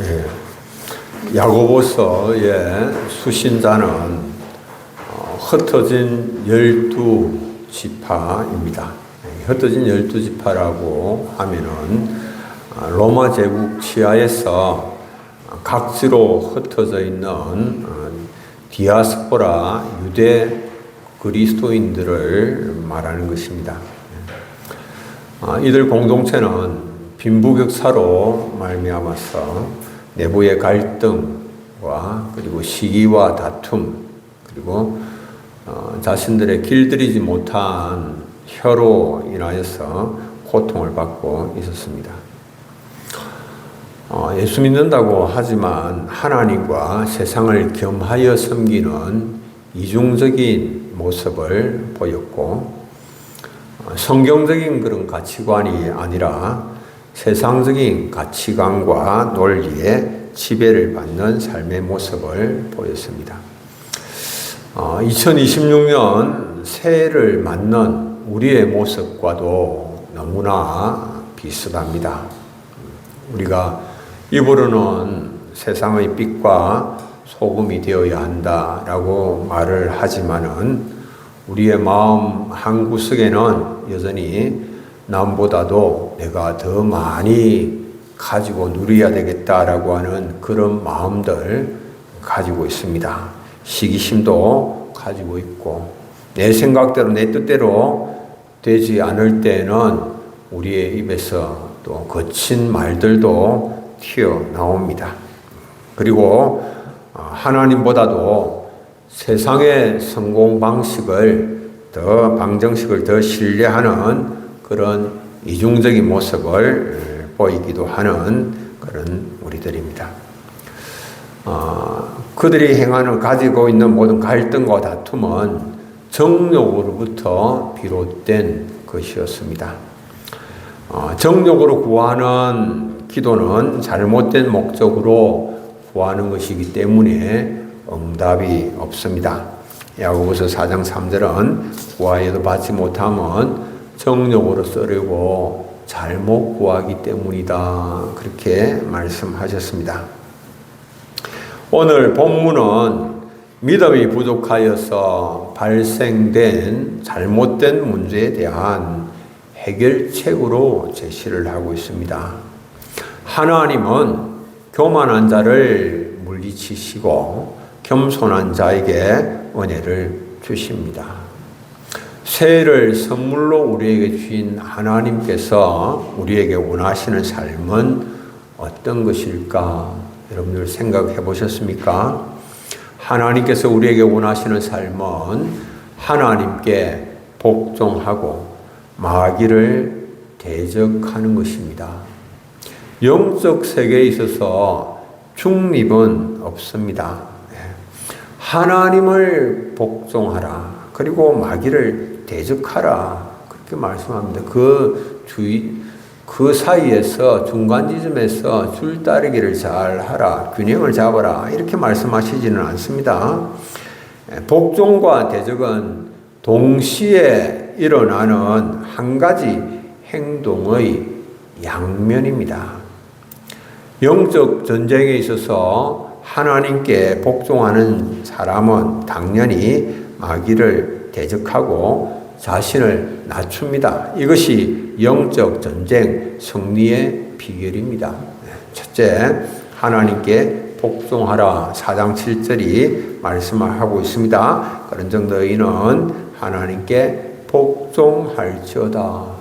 예. 야고보서의 수신자는 어, 흩어진 열두 지파입니다. 예, 흩어진 열두 지파라고 하면은 아, 로마 제국 치하에서 각지로 흩어져 있는 어, 디아스포라 유대 그리스도인들을 말하는 것입니다. 아, 이들 공동체는 빈부격차로 말미암아서 내부의 갈등과 그리고 시기와 다툼 그리고 어, 자신들의 길들이지 못한 혀로 인하여서 고통을 받고 있었습니다. 어, 예수 믿는다고 하지만 하나님과 세상을 겸하여 섬기는 이중적인 모습을 보였고 어, 성경적인 그런 가치관이 아니라 세상적인 가치관과 논리에 지배를 받는 삶의 모습을 보였습니다. 어, 2026년 새해를 맞는 우리의 모습과도 너무나 비슷합니다. 우리가 입으로는 세상의 빛과 소금이 되어야 한다라고 말을 하지만은 우리의 마음 한 구석에는 여전히 남보다도 내가 더 많이 가지고 누려야 되겠다라고 하는 그런 마음들 가지고 있습니다. 시기심도 가지고 있고 내 생각대로 내 뜻대로 되지 않을 때는 우리의 입에서 또 거친 말들도 튀어나옵니다. 그리고 어, 하나님보다도 세상의 성공 방식을 더 방정식을 더 신뢰하는 그런 이중적인 모습을 보이기도 하는 그런 우리들입니다. 어, 그들이 행하는 가지고 있는 모든 갈등과 다툼은 정욕으로부터 비롯된 것이었습니다. 어, 정욕으로 구하는 기도는 잘못된 목적으로 구하는 것이기 때문에 응답이 없습니다. 야고보서 4장 3절은 구하여도 받지 못하면 정욕으로 쓰려고 잘못 구하기 때문이다. 그렇게 말씀하셨습니다. 오늘 본문은 믿음이 부족하여서 발생된 잘못된 문제에 대한 해결책으로 제시를 하고 있습니다. 하나님은 교만한 자를 물리치시고 겸손한 자에게 은혜를 주십니다. 새해를 선물로 우리에게 주신 하나님께서 우리에게 원하시는 삶은 어떤 것일까? 여러분들 생각해 보셨습니까? 하나님께서 우리에게 원하시는 삶은 하나님께 복종하고 마귀를 대적하는 것입니다. 영적 세계에 있어서 중립은 없습니다. 예. 하나님을 복종하라. 그리고 마귀를 대적하라. 그렇게 말씀합니다. 그 주의, 그 사이에서 중간 지점에서 줄다리기를 잘 하라. 균형을 잡아라. 이렇게 말씀하시지는 않습니다. 예, 복종과 대적은 동시에 일어나는 한 가지 행동의 양면입니다. 영적 전쟁에 있어서 하나님께 복종하는 사람은 당연히 마귀를 대적하고 자신을 낮춥니다. 이것이 영적 전쟁 승리의 비결입니다. 첫째, 하나님께 복종하라. 4장 7절이 말씀을 하고 있습니다. 그런 정도의는 하나님께 복종할지어다.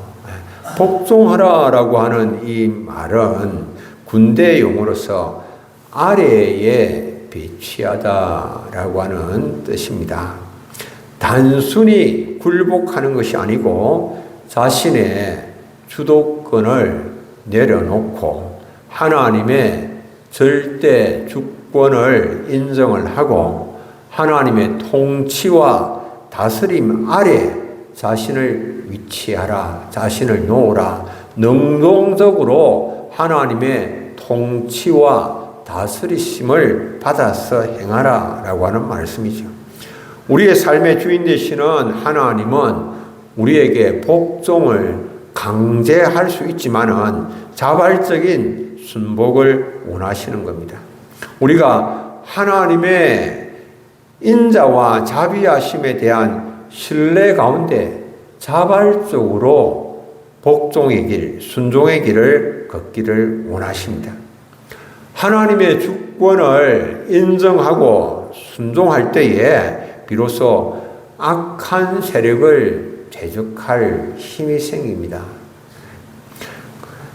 복종하라 라고 하는 이 말은 군대 용어로서 아래에 배치하다 라고 하는 뜻입니다. 단순히 굴복하는 것이 아니고 자신의 주도권을 내려놓고 하나님의 절대 주권을 인정을 하고 하나님의 통치와 다스림 아래 자신을 위치하라, 자신을 놓으라, 능동적으로 하나님의 통치와 다스리심을 받아서 행하라 라고 하는 말씀이죠. 우리의 삶의 주인 되시는 하나님은 우리에게 복종을 강제할 수 있지만은 자발적인 순복을 원하시는 겁니다. 우리가 하나님의 인자와 자비하심에 대한 신뢰 가운데 자발적으로 복종의 길, 순종의 길을 걷기를 원하십니다. 하나님의 주권을 인정하고 순종할 때에 비로소 악한 세력을 대적할 힘이 생깁니다.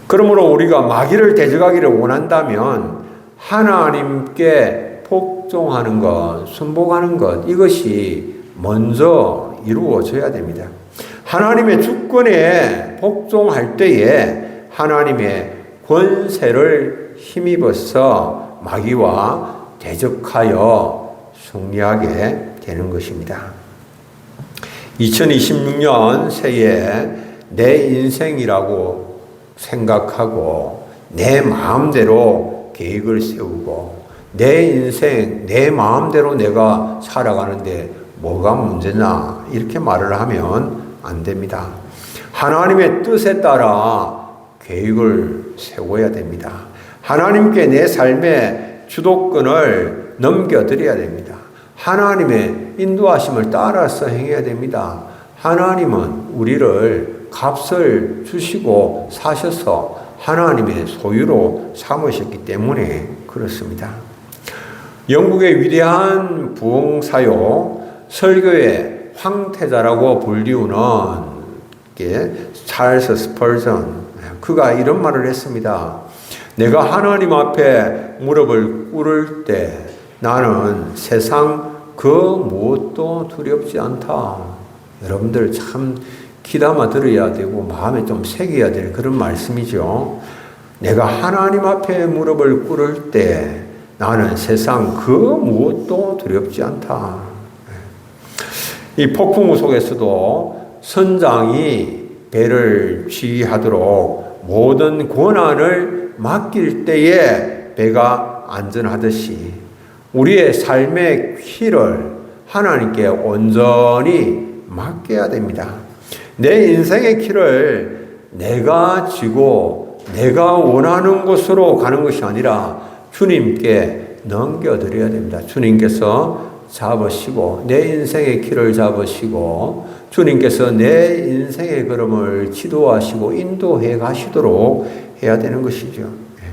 그러므로 우리가 마귀를 대적하기를 원한다면 하나님께 복종하는 것, 순복하는 것, 이것이 먼저 이루어져야 됩니다. 하나님의 주권에 복종할 때에 하나님의 권세를 힘입어서 마귀와 대적하여 승리하게 되는 것입니다. 2026년 새해 내 인생이라고 생각하고 내 마음대로 계획을 세우고 내 인생, 내 마음대로 내가 살아가는데 뭐가 문제냐 이렇게 말을 하면 안 됩니다. 하나님의 뜻에 따라 계획을 세워야 됩니다. 하나님께 내 삶의 주도권을 넘겨드려야 됩니다. 하나님의 인도하심을 따라서 행해야 됩니다. 하나님은 우리를 값을 주시고 사셔서 하나님의 소유로 삼으셨기 때문에 그렇습니다. 영국의 위대한 부흥사요 설교의 황태자라고 불리우는 게 찰스 스펄전 그가 이런 말을 했습니다. 내가 하나님 앞에 무릎을 꿇을 때 나는 세상 그 무엇도 두렵지 않다. 여러분들 참 귀담아 들어야 되고 마음에 좀 새겨야 될 그런 말씀이죠. 내가 하나님 앞에 무릎을 꿇을 때 나는 세상 그 무엇도 두렵지 않다. 이 폭풍우 속에서도 선장이 배를 지휘하도록 모든 권한을 맡길 때에 배가 안전하듯이 우리의 삶의 키를 하나님께 온전히 맡겨야 됩니다. 내 인생의 키를 내가 지고 내가 원하는 곳으로 가는 것이 아니라 주님께 넘겨드려야 됩니다. 주님께서 잡으시고 내 인생의 키를 잡으시고 주님께서 내 인생의 걸음을 지도하시고 인도해 가시도록 해야 되는 것이죠. 예.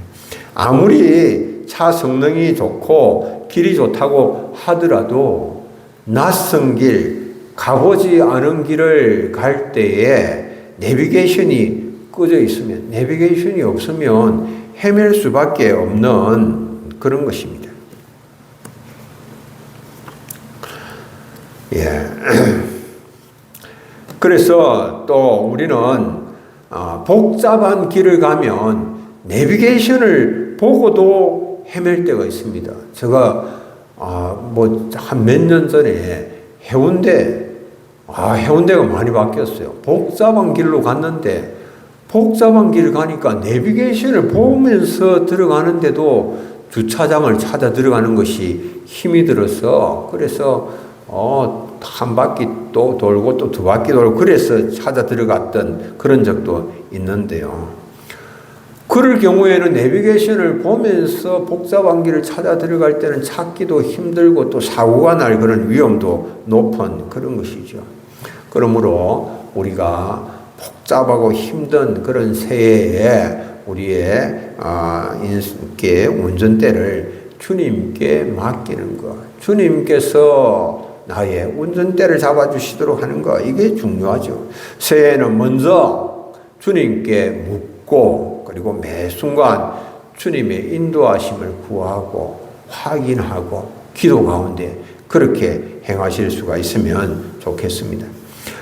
아무리 차 성능이 좋고 길이 좋다고 하더라도 낯선 길, 가보지 않은 길을 갈 때에 내비게이션이 꺼져 있으면, 내비게이션이 없으면 헤맬 수밖에 없는 그런 것입니다. 예. 그래서 또 우리는 어, 복잡한 길을 가면 내비게이션을 보고도 헤맬 때가 있습니다. 제가 아, 뭐 한 몇 년 전에 해운대 아, 해운대가 많이 바뀌었어요. 복잡한 길로 갔는데 복잡한 길을 가니까 내비게이션을 보면서 들어가는데도 주차장을 찾아 들어가는 것이 힘이 들어서 그래서 어, 한 바퀴 또 돌고 또 두 바퀴 돌고 그래서 찾아 들어갔던 그런 적도 있는데요. 그럴 경우에는 내비게이션을 보면서 복잡한 길을 찾아 들어갈 때는 찾기도 힘들고 또 사고가 날 그런 위험도 높은 그런 것이죠. 그러므로 우리가 복잡하고 힘든 그런 새해에 우리의 아, 인께 운전대를 주님께 맡기는 것. 주님께서 나의 운전대를 잡아주시도록 하는 것. 이게 중요하죠. 새해는 먼저 주님께 묻고 그리고 매 순간 주님의 인도하심을 구하고 확인하고 기도 가운데 그렇게 행하실 수가 있으면 좋겠습니다.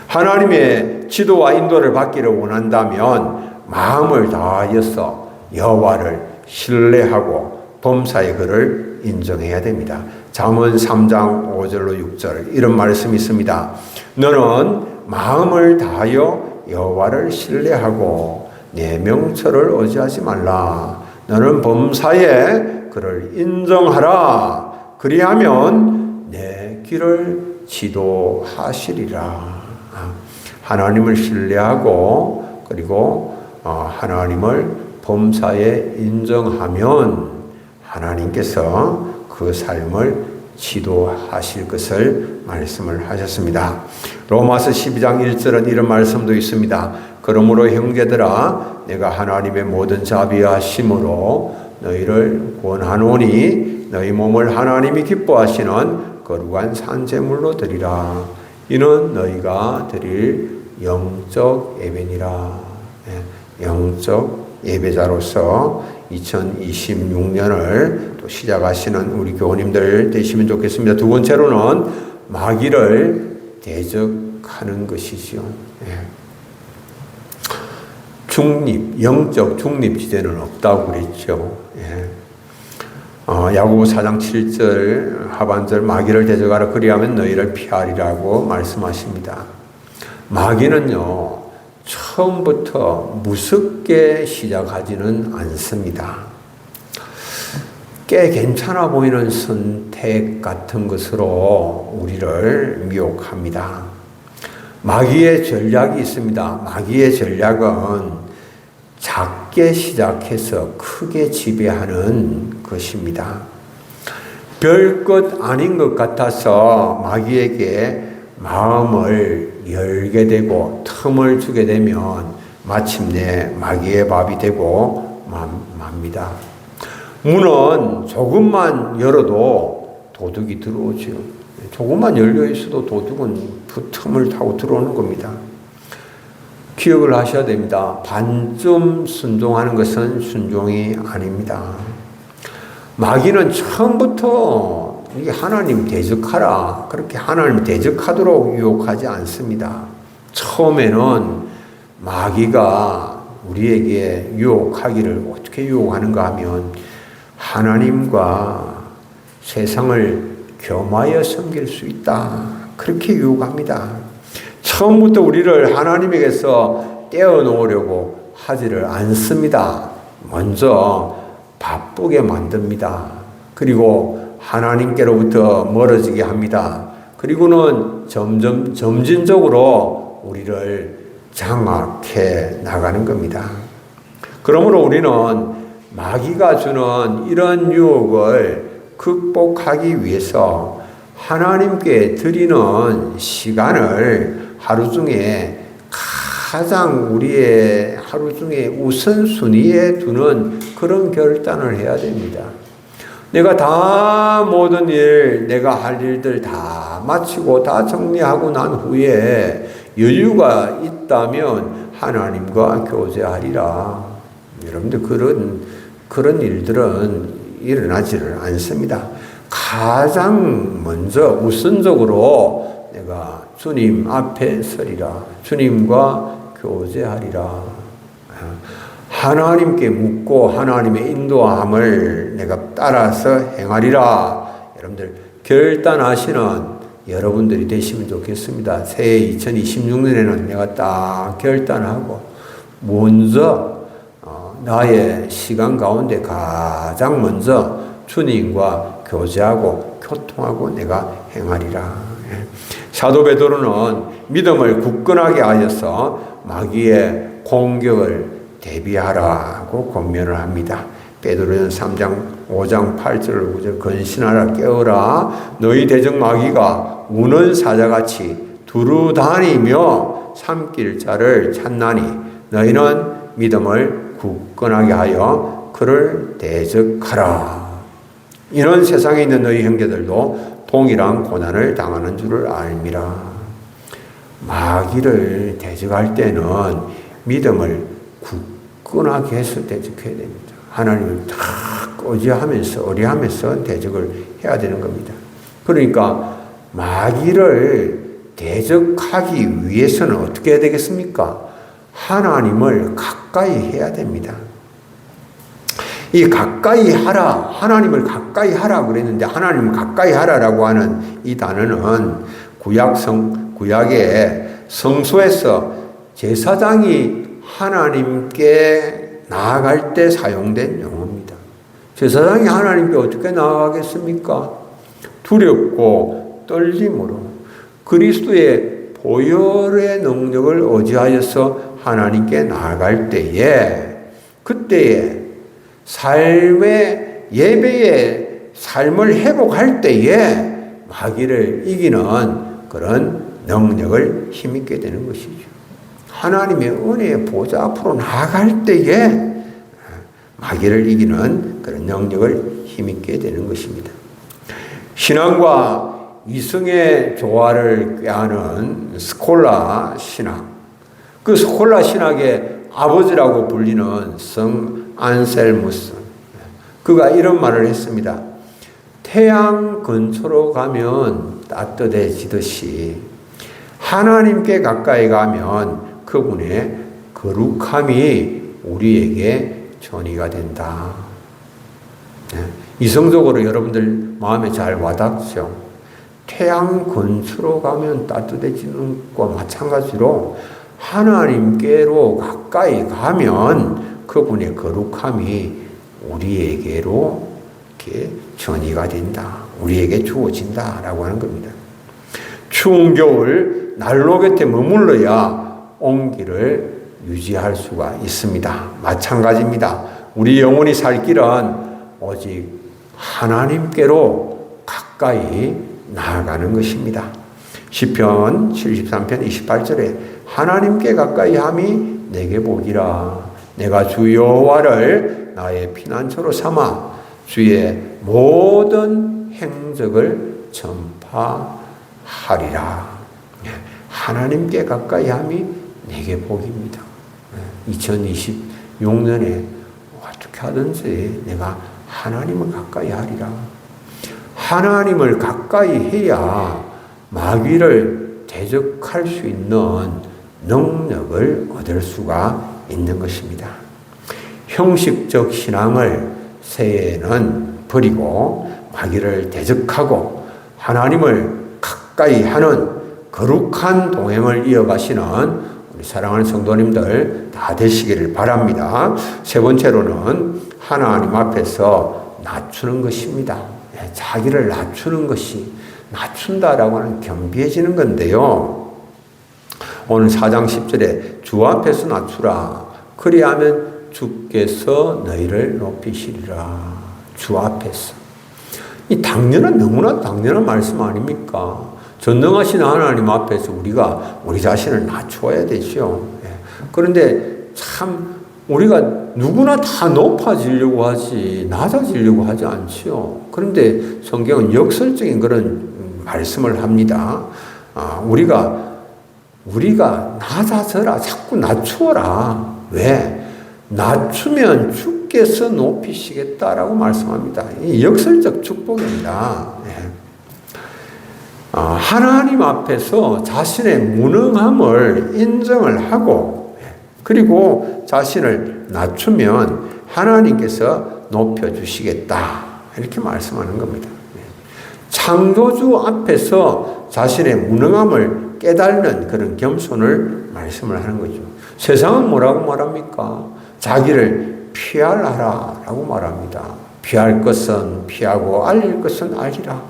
하나님의 지도와 인도를 받기를 원한다면 마음을 다하여서 여호와를 신뢰하고 범사의 글을 인정해야 됩니다. 잠언 3장 5절로 6절 이런 말씀이 있습니다. 너는 마음을 다하여 여호와를 신뢰하고 내 명철을 의지하지 말라. 너는 범사에 그를 인정하라. 그리하면 내 길을 지도하시리라. 하나님을 신뢰하고 그리고 어, 하나님을 범사에 인정하면 하나님께서 그 삶을 지도하실 것을 말씀을 하셨습니다. 로마서 12장 1절은 이런 말씀도 있습니다. 그러므로 형제들아 내가 하나님의 모든 자비하심으로 너희를 권하노니 너희 몸을 하나님이 기뻐하시는 거룩한 산재물로 드리라. 이는 너희가 드릴 영적 예배니라. 예, 영적 예배자로서 2026년을 또 시작하시는 우리 교우님들 되시면 좋겠습니다. 두 번째로는 마귀를 대적하는 것이지요. 예. 중립, 영적 중립 지대는 없다고 그랬죠. 예. 어, 야고보 4장 7절 하반절 마귀를 대적하라 그리하면 너희를 피하리라고 말씀하십니다. 마귀는요. 처음부터 무섭게 시작하지는 않습니다. 꽤 괜찮아 보이는 선택 같은 것으로 우리를 미혹합니다. 마귀의 전략이 있습니다. 마귀의 전략은 작게 시작해서 크게 지배하는 것입니다. 별 것 아닌 것 같아서 마귀에게 마음을 열게 되고 틈을 주게 되면 마침내 마귀의 밥이 되고 맙니다. 문은 조금만 열어도 도둑이 들어오죠. 조금만 열려 있어도 도둑은 그 틈을 타고 들어오는 겁니다. 기억을 하셔야 됩니다. 반쯤 순종하는 것은 순종이 아닙니다. 마귀는 처음부터 하나님 대적하라. 그렇게 하나님 대적하도록 유혹하지 않습니다. 처음에는 마귀가 우리에게 유혹하기를 어떻게 유혹하는가 하면 하나님과 세상을 겸하여 섬길 수 있다. 그렇게 유혹합니다. 처음부터 우리를 하나님에게서 떼어놓으려고 하지를 않습니다. 먼저 바쁘게 만듭니다. 그리고 하나님께로부터 멀어지게 합니다. 그리고는 점점 점진적으로 우리를 장악해 나가는 겁니다. 그러므로 우리는 마귀가 주는 이런 유혹을 극복하기 위해서 하나님께 드리는 시간을 하루 중에 가장 우리의 하루 중에 우선순위에 두는 그런 결단을 해야 됩니다. 내가 다 모든 일, 내가 할 일들 다 마치고 다 정리하고 난 후에 여유가 있다면 하나님과 교제하리라. 여러분들 그런 그런 일들은 일어나지를 않습니다. 가장 먼저 우선적으로 내가 주님 앞에 서리라. 주님과 교제하리라. 하나님께 묻고 하나님의 인도함을 내가 따라서 행하리라. 여러분들 결단하시는 여러분들이 되시면 좋겠습니다. 새해 2026년에는 내가 딱 결단하고 먼저 어, 나의 시간 가운데 가장 먼저 주님과 교제하고 교통하고 내가 행하리라. 예. 사도 베드로는 믿음을 굳건하게 하여서 마귀의 공격을 대비하라고 권면을 합니다. 베드로전 3장 5장 8절 9절 건신하라 깨어라 너희 대적 마귀가 우는 사자같이 두루 다니며 삼킬 자를 찾나니 너희는 믿음을 굳건하게 하여 그를 대적하라. 이런 세상에 있는 너희 형제들도 동일한 고난을 당하는 줄을 알미라. 마귀를 대적할 때는 믿음을 굳건하게 해서 대적해야 됩니다. 하나님을 다 의지하면서 의리하면서 대적을 해야 되는 겁니다. 그러니까 마귀를 대적하기 위해서는 어떻게 해야 되겠습니까? 하나님을 가까이 해야 됩니다. 이 가까이 하라, 하나님을 가까이 하라 그랬는데 하나님을 가까이 하라라고 하는 이 단어는 구약성, 구약의 성소에서 제사장이 하나님께 나아갈 때 사용된 용어입니다. 제사장이 하나님께 어떻게 나아가겠습니까? 두렵고 떨림으로 그리스도의 보혈의 능력을 의지하여서 하나님께 나아갈 때에 그때에 삶의 예배의 삶을 회복할 때에 마귀를 이기는 그런 능력을 힘있게 되는 것이죠. 하나님의 은혜의 보좌 앞으로 나아갈 때에 마귀를 이기는 그런 능력을 힘있게 되는 것입니다. 신앙과 이성의 조화를 꾀하는 스콜라 신학. 그 스콜라 신학의 아버지라고 불리는 성 안셀무스. 그가 이런 말을 했습니다. 태양 근처로 가면 따뜻해지듯이 하나님께 가까이 가면 그분의 거룩함이 우리에게 전이가 된다. 네. 이성적으로 여러분들 마음에 잘 와닿죠? 태양 근처로 가면 따뜻해지는 것과 마찬가지로 하나님께로 가까이 가면 그분의 거룩함이 우리에게로 이렇게 전이가 된다. 우리에게 주어진다 라고 하는 겁니다. 추운 겨울 난로 곁에 머물러야 온기를 유지할 수가 있습니다. 마찬가지입니다. 우리 영혼이 살 길은 오직 하나님께로 가까이 나아가는 것입니다. 시편 73편 28절에 하나님께 가까이 함이 내게 복이라 내가 주 여호와를 나의 피난처로 삼아 주의 모든 행적을 전파하리라. 하나님께 가까이 함이 내게 복입니다. 2026년에 어떻게 하든지 내가 하나님을 가까이 하리라. 하나님을 가까이 해야 마귀를 대적할 수 있는 능력을 얻을 수가 있는 것입니다. 형식적 신앙을 새해에는 버리고 마귀를 대적하고 하나님을 가까이 하는 거룩한 동행을 이어가시는 우리 사랑하는 성도님들 다 되시기를 바랍니다. 세 번째로는 하나님 앞에서 낮추는 것입니다. 예, 자기를 낮추는 것이 낮춘다라고 하는 겸비해지는 건데요. 오늘 4장 10절에 주 앞에서 낮추라. 그리하면 주께서 너희를 높이시리라. 주 앞에서. 이 당연한, 너무나 당연한 말씀 아닙니까? 전능하신 하나님 앞에서 우리가 우리 자신을 낮추어야 되죠. 예. 그런데 참 우리가 누구나 다 높아지려고 하지 낮아지려고 하지 않죠. 그런데 성경은 역설적인 그런 말씀을 합니다. 아, 우리가 우리가 낮아져라 자꾸 낮추어라 왜 낮추면 주께서 높이시겠다라고 말씀합니다. 이 역설적 축복입니다. 네. 아, 하나님 앞에서 자신의 무능함을 인정을 하고 그리고 자신을 낮추면 하나님께서 높여주시겠다. 이렇게 말씀하는 겁니다. 창조주 앞에서 자신의 무능함을 깨달는 그런 겸손을 말씀을 하는 거죠. 세상은 뭐라고 말합니까? 자기를 피하라 라고 말합니다. 피할 것은 피하고 알릴 것은 알리라.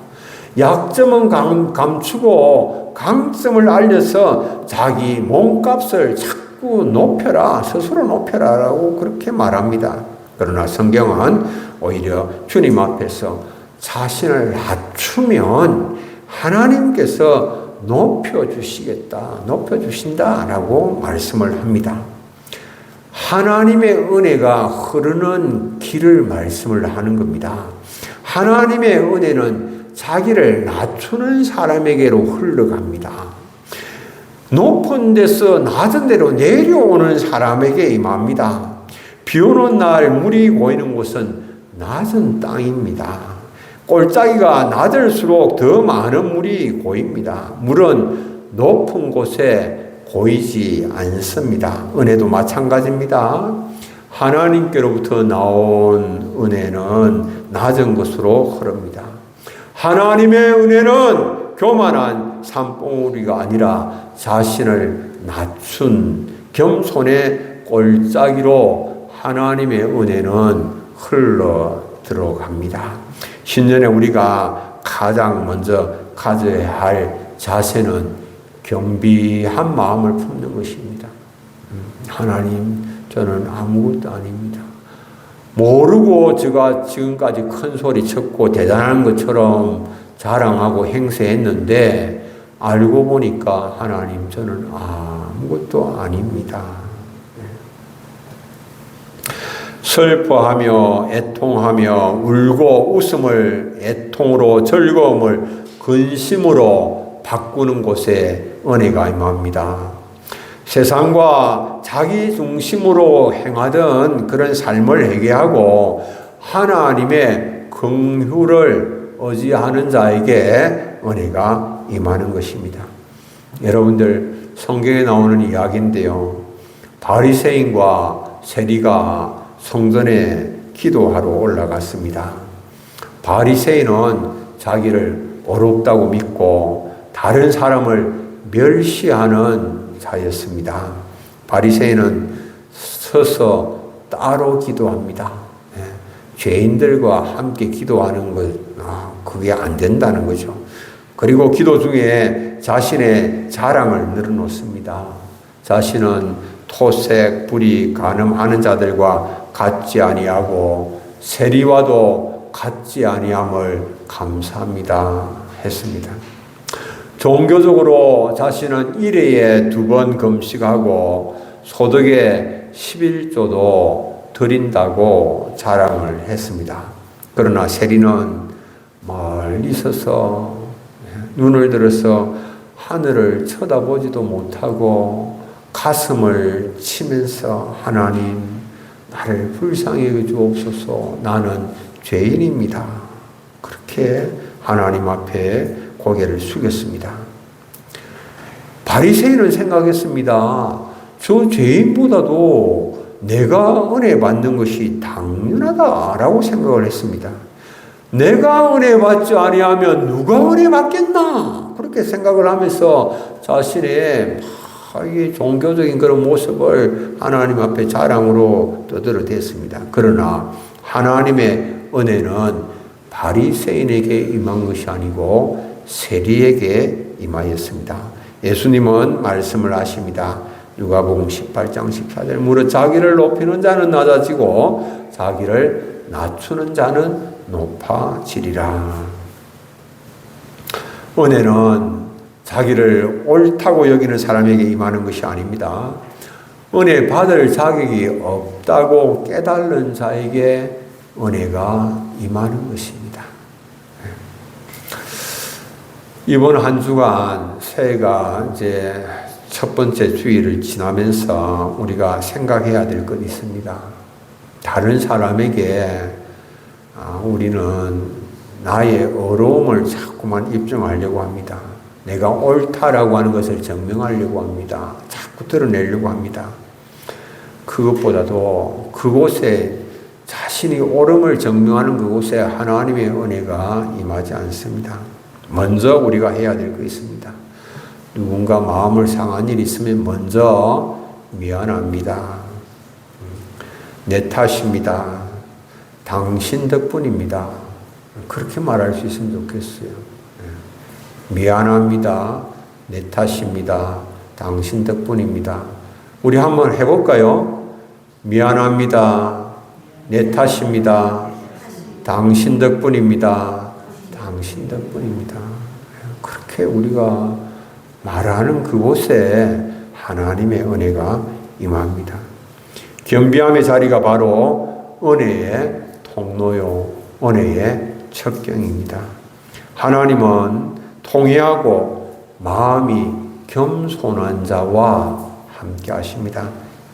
약점은 감, 감추고 강점을 알려서 자기 몸값을 자꾸 높여라, 스스로 높여라 라고 그렇게 말합니다. 그러나 성경은 오히려 주님 앞에서 자신을 낮추면 하나님께서 높여주시겠다, 높여주신다 라고 말씀을 합니다. 하나님의 은혜가 흐르는 길을 말씀을 하는 겁니다. 하나님의 은혜는 자기를 낮추는 사람에게로 흘러갑니다. 높은 데서 낮은 데로 내려오는 사람에게 임합니다. 비 오는 날 물이 고이는 곳은 낮은 땅입니다. 골짜기가 낮을수록 더 많은 물이 고입니다. 물은 높은 곳에 고이지 않습니다. 은혜도 마찬가지입니다. 하나님께로부터 나온 은혜는 낮은 곳으로 흐릅니다. 하나님의 은혜는 교만한 산봉우리가 아니라 자신을 낮춘 겸손의 골짜기로 하나님의 은혜는 흘러 들어갑니다. 신년에 우리가 가장 먼저 가져야 할 자세는 경비한 마음을 품는 것입니다. 음, 하나님, 저는 아무것도 아닙니다. 모르고 제가 지금까지 큰 소리 쳤고 대단한 것처럼 자랑하고 행세했는데 알고 보니까 하나님 저는 아무것도 아닙니다. 슬퍼하며 애통하며 울고 웃음을 애통으로 즐거움을 근심으로 바꾸는 곳에 은혜가 임합니다. 세상과 자기 중심으로 행하던 그런 삶을 회개하고 하나님의 긍휼을 의지하는 자에게 은혜가 임하는 것입니다. 여러분들 성경에 나오는 이야기인데요. 바리새인과 세리가 성전에 기도하러 올라갔습니다. 바리새인은 자기를 어렵다고 믿고 다른 사람을 멸시하는 자였습니다. 바리새인은 서서 따로 기도합니다. 예, 죄인들과 함께 기도하는 것 아, 그게 안 된다는 거죠. 그리고 기도 중에 자신의 자랑을 늘어놓습니다. 자신은 토색, 불이 가늠하는 자들과 같지 아니하고 세리와도 같지 아니함을 감사합니다 했습니다. 종교적으로 자신은 일회에 두 번 금식하고 소득의 11조도 드린다고 자랑을 했습니다. 그러나 세리는 멀리 서서 눈을 들어서 하늘을 쳐다보지도 못하고 가슴을 치면서 하나님 나를 불쌍히 여주옵소서 나는 죄인입니다. 그렇게 하나님 앞에 고개를 숙였습니다. 바리새인은 생각했습니다. 저 죄인보다도 내가 은혜 받는 것이 당연하다라고 생각을 했습니다. 내가 은혜 받지 아니하면 누가 은혜 받겠나? 그렇게 생각을 하면서 자신의 이 종교적인 그런 모습을 하나님 앞에 자랑으로 떠들어댔습니다. 그러나 하나님의 은혜는 바리새인에게 임한 것이 아니고 세리에게 임하였습니다. 예수님은 말씀을 하십니다. 누가복음 18장 14절 무릇 자기를 높이는 자는 낮아지고 자기를 낮추는 자는 높아지리라. 은혜는 자기를 옳다고 여기는 사람에게 임하는 것이 아닙니다. 은혜 받을 자격이 없다고 깨달은 자에게 은혜가 임하는 것입니다. 이번 한 주간 새해가 이제 첫 번째 주일을 지나면서 우리가 생각해야 될 것 있습니다. 다른 사람에게 아, 우리는 나의 어려움을 자꾸만 입증하려고 합니다. 내가 옳다라고 하는 것을 증명하려고 합니다. 자꾸 드러내려고 합니다. 그것보다도 그곳에 자신이 옳음을 증명하는 그곳에 하나님의 은혜가 임하지 않습니다. 먼저 우리가 해야 될 거 있습니다. 누군가 마음을 상한 일 있으면 먼저 미안합니다. 내 탓입니다. 당신 덕분입니다. 그렇게 말할 수 있으면 좋겠어요. 예. 미안합니다. 내 탓입니다. 당신 덕분입니다. 우리 한번 해볼까요? 미안합니다. 내 탓입니다. 당신 덕분입니다. 당신 덕분입니다. 그렇게 우리가 말하는 그곳에 하나님의 은혜가 임합니다. 겸비함의 자리가 바로 은혜의 통로요, 은혜의 척경입니다. 하나님은 통회하고 마음이 겸손한 자와 함께 하십니다.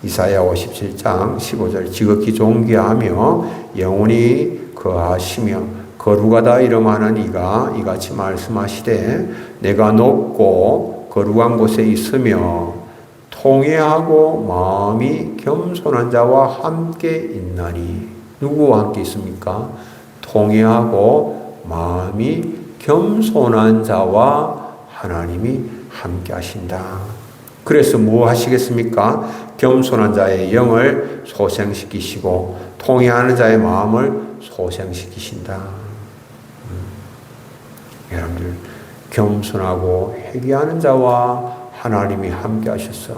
이사야 57장 15절 지극히 존귀하며 영원히 거하시며 거룩하다 이름하는 이가 이같이 말씀하시되 내가 높고 거룩한 곳에 있으며 통회하고 마음이 겸손한 자와 함께 있나니 누구와 함께 있습니까? 통회하고 마음이 겸손한 자와 하나님이 함께 하신다. 그래서 뭐 하시겠습니까? 겸손한 자의 영을 소생시키시고 통회하는 자의 마음을 소생시키신다. 여러분들 겸손하고 회개하는 자와 하나님이 함께 하셔서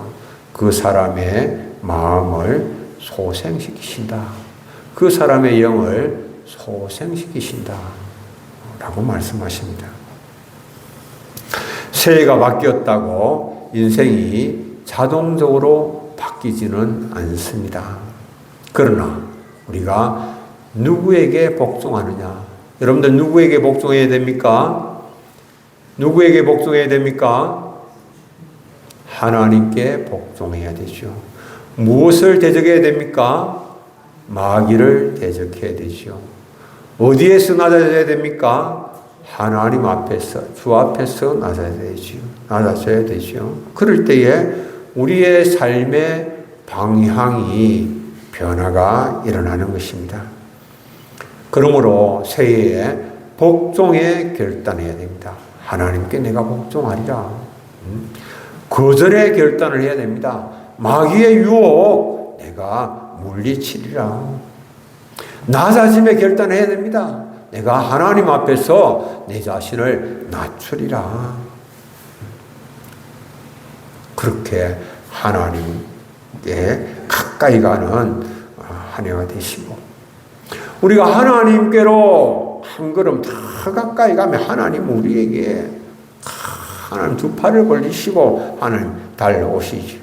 그 사람의 마음을 소생시키신다. 그 사람의 영을 소생시키신다. 라고 말씀하십니다. 새해가 바뀌었다고 인생이 자동적으로 바뀌지는 않습니다. 그러나 우리가 누구에게 복종하느냐? 여러분들 누구에게 복종해야 됩니까? 누구에게 복종해야 됩니까? 하나님께 복종해야 되죠. 무엇을 대적해야 됩니까? 마귀를 대적해야 되죠. 어디에서 낮아져야 됩니까? 하나님 앞에서, 주 앞에서 낮아야 되죠. 낮아져야 되죠. 그럴 때에 우리의 삶의 방향이 변화가 일어나는 것입니다. 그러므로 새해에 복종에 결단해야 됩니다. 하나님께 내가 복종하리라. 음? 거절의 결단을 해야 됩니다. 마귀의 유혹 내가 물리치리라. 낮아짐의 결단을 해야 됩니다. 내가 하나님 앞에서 내 자신을 낮추리라. 그렇게 하나님께 가까이 가는 한 해가 되시고, 우리가 하나님께로 한 걸음 더 가까이 가면 하나님 우리에게 하나님 두 팔을 벌리시고 하나님 달려오시죠.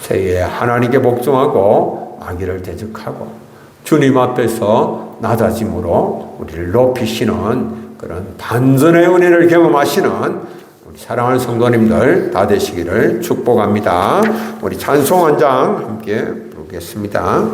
새해에 하나님께 복종하고 마귀를 대적하고 주님 앞에서 낮아짐으로 우리를 높이시는 그런 반전의 은혜를 경험하시는 우리 사랑하는 성도님들 다 되시기를 축복합니다. 우리 찬송 한 장 함께 부르겠습니다.